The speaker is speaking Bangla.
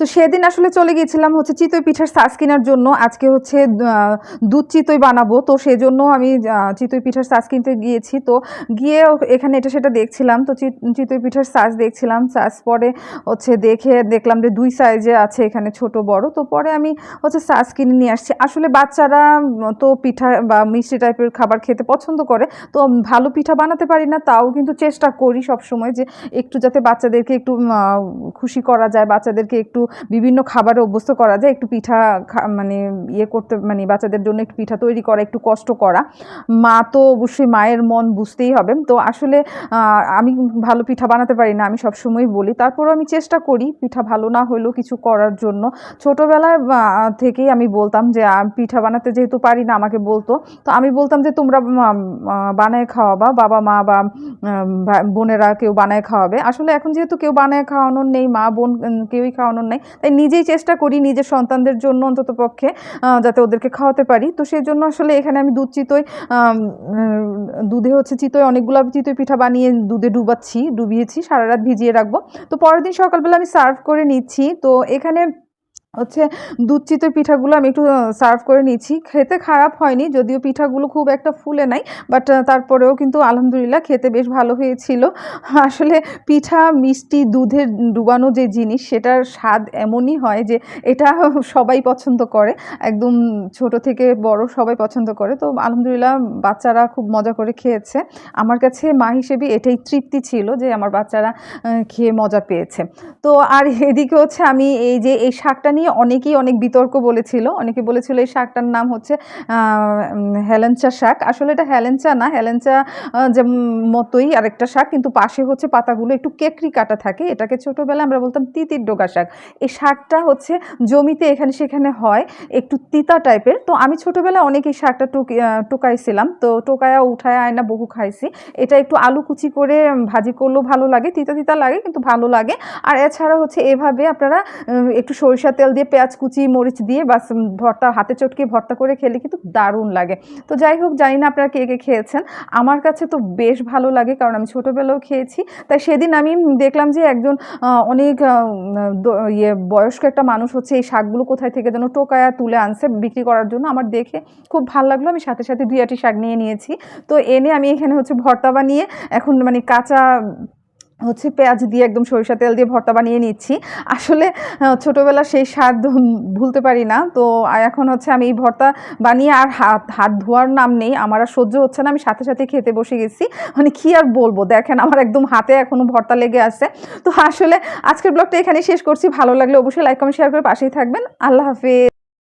তো সেদিন আসলে চলে গিয়েছিলাম হচ্ছে চিতই পিঠার সাজ কেনার জন্য। আজকে হচ্ছে দুধ চিতই বানাবো। তো সেজন্য আমি চিতই পিঠার সাজ কিনতে গিয়েছি। তো গিয়ে এখানে এটা সেটা দেখছিলাম। তো চিত- চিতই পিঠার সাজ দেখছিলাম। সাজ পরে হচ্ছে দেখে দেখলাম যে দুই সাইজে আছে এখানে ছোট, বড়। তো পরে আমি হচ্ছে সাজ কিনে নিয়ে আসছি। আসলে বাচ্চারা তো পিঠা বা মিষ্টি টাইপের খাবার খেতে পছন্দ করে। তো ভালো পিঠা বানাতে পারি না, তাও কিন্তু চেষ্টা করি সব সময় যে একটু যাতে বাচ্চাদেরকে একটু খুশি করা যায়, বাচ্চাদেরকে একটু বিভিন্ন খাবারে অভ্যস্ত করা যায়, একটু পিঠা মানে ইয়ে করতে মানে বাচ্চাদের জন্য একটু পিঠা তৈরি করা, একটু কষ্ট করা। মা তো অবশ্যই মায়ের মন বুঝতেই হবে। তো আসলে আমি ভালো পিঠা বানাতে পারি না, আমি সব সবসময় বলি। তারপরেও আমি চেষ্টা করি পিঠা ভালো না হলেও কিছু করার জন্য। ছোটোবেলায় থেকেই আমি বলতাম যে পিঠা বানাতে যেহেতু পারি না, আমাকে বলতো। তো আমি বলতাম যে, তোমরা বানায় খাওয়াবা, বাবা মা বা বোনেরা কেউ বানায় খাওয়াবে। আসলে এখন যেহেতু কেউ বানায় খাওয়ানোর নেই, মা, বোন কেউই খাওয়ানোর নেই। তাই নিজেই চেষ্টা করি নিজের সন্তানদের জন্য অন্তত পক্ষে যাতে ওদেরকে খাওয়াতে পারি। তো সেই জন্য আসলে এখানে আমি দুধ চিতই দুধে হচ্ছে চিতই, অনেকগুলো চিতই পিঠা বানিয়ে দুধে ডুবাচ্ছি, ডুবিয়েছি সারা রাত ভিজিয়ে রাখব। তো পরের দিন সকালবেলা আমি সার্ভ করে নিচ্ছি। তো এখানে হচ্ছে দুধ চিতই পিঠাগুলো আমি একটু সার্ভ করে নিচ্ছি খেতে খারাপ হয়নি, যদিও পিঠাগুলো খুব একটা ফুলে নাই বাট তারপরেও কিন্তু আলহামদুলিল্লাহ খেতে বেশ ভালো হয়েছিল। আসলে পিঠা মিষ্টি দুধের ডুবানো যে জিনিস, সেটার স্বাদ এমনই হয় যে এটা সবাই পছন্দ করে। একদম ছোট থেকে বড় সবাই পছন্দ করে। তো আলহামদুলিল্লাহ বাচ্চারা খুব মজা করে খেয়েছে। আমার কাছে মা হিসেবে এটাই তৃপ্তি ছিল যে আমার বাচ্চারা খেয়ে মজা পেয়েছে। তো আর এদিকে হচ্ছে আমি এই যে এই শাকটা নিয়ে অনেকেই অনেক বিতর্ক বলেছিল। অনেকে বলেছিল এই শাকটার নাম হচ্ছে হেলেঞ্চা শাক। আসলে এটা হেলেঞ্চা না, হেলেঞ্চা যে মতোই আরেকটা শাক, কিন্তু পাশে হচ্ছে পাতাগুলো একটু কেকরি কাটা থাকে। এটাকে ছোটোবেলায় আমরা বলতাম তিতির ডোকা শাক। এই শাকটা হচ্ছে জমিতে এখানে সেখানে হয় একটু তিতা টাইপের। তো আমি ছোটোবেলায় অনেক এই শাকটা টোকাইছিলাম। তো টোকায়া, উঠায়, আয়না বহু খাইছি। এটা একটু আলু কুচি করে ভাজি করলেও ভালো লাগে, তিতা তিতা লাগে, কিন্তু ভালো লাগে। আর এছাড়া হচ্ছে এভাবে আপনারা একটু সরিষা তেল দিয়ে, পেঁয়াজ কুচি, মরিচ দিয়ে বাস ভর্তা, হাতে চটকে ভর্তা করে খেলে কিন্তু দারুণ লাগে। তো যাই হোক, জানি না আপনারা কে কে খেয়েছেন। আমার কাছে তো বেশ ভালো লাগে কারণ আমি ছোটোবেলাও খেয়েছি। তাই সেদিন আমি দেখলাম যে একজন অনেক ইয়ে বয়স্ক একটা মানুষ হচ্ছে, এই শাকগুলো কোথায় থেকে যেন টোকায়া তুলে আনছে বিক্রি করার জন্য। আমার দেখে খুব ভালো লাগল। আমি সাথে সাথে দুই আটি শাক নিয়ে নিয়েছি। তো এনে আমি এখানে হচ্ছে ভর্তা বানিয়ে এখন মানে কাঁচা হচ্ছে পেঁয়াজ দিয়ে একদম সরিষা তেল দিয়ে ভর্তা বানিয়ে নিচ্ছি। আসলে আহ, ছোটবেলার সেই স্বাদ ভুলতে পারি না। তো এখন হচ্ছে আমি এই ভর্তা বানিয়ে আর হাত হাত ধোয়ার নাম নেই। আমার আর সহ্য হচ্ছে না। আমি সাথে সাথে খেতে বসে গেছি। মানে কী আর বলব? দেখেন আমার একদম হাতে এখনও ভর্তা লেগে আছে। তো আসলে আজকের ব্লগটা এখানে শেষ করছি। ভালো লাগলে অবশ্যই লাইক কমেন্ট শেয়ার করে পাশেই থাকবেন। আল্লাহ হাফেজ।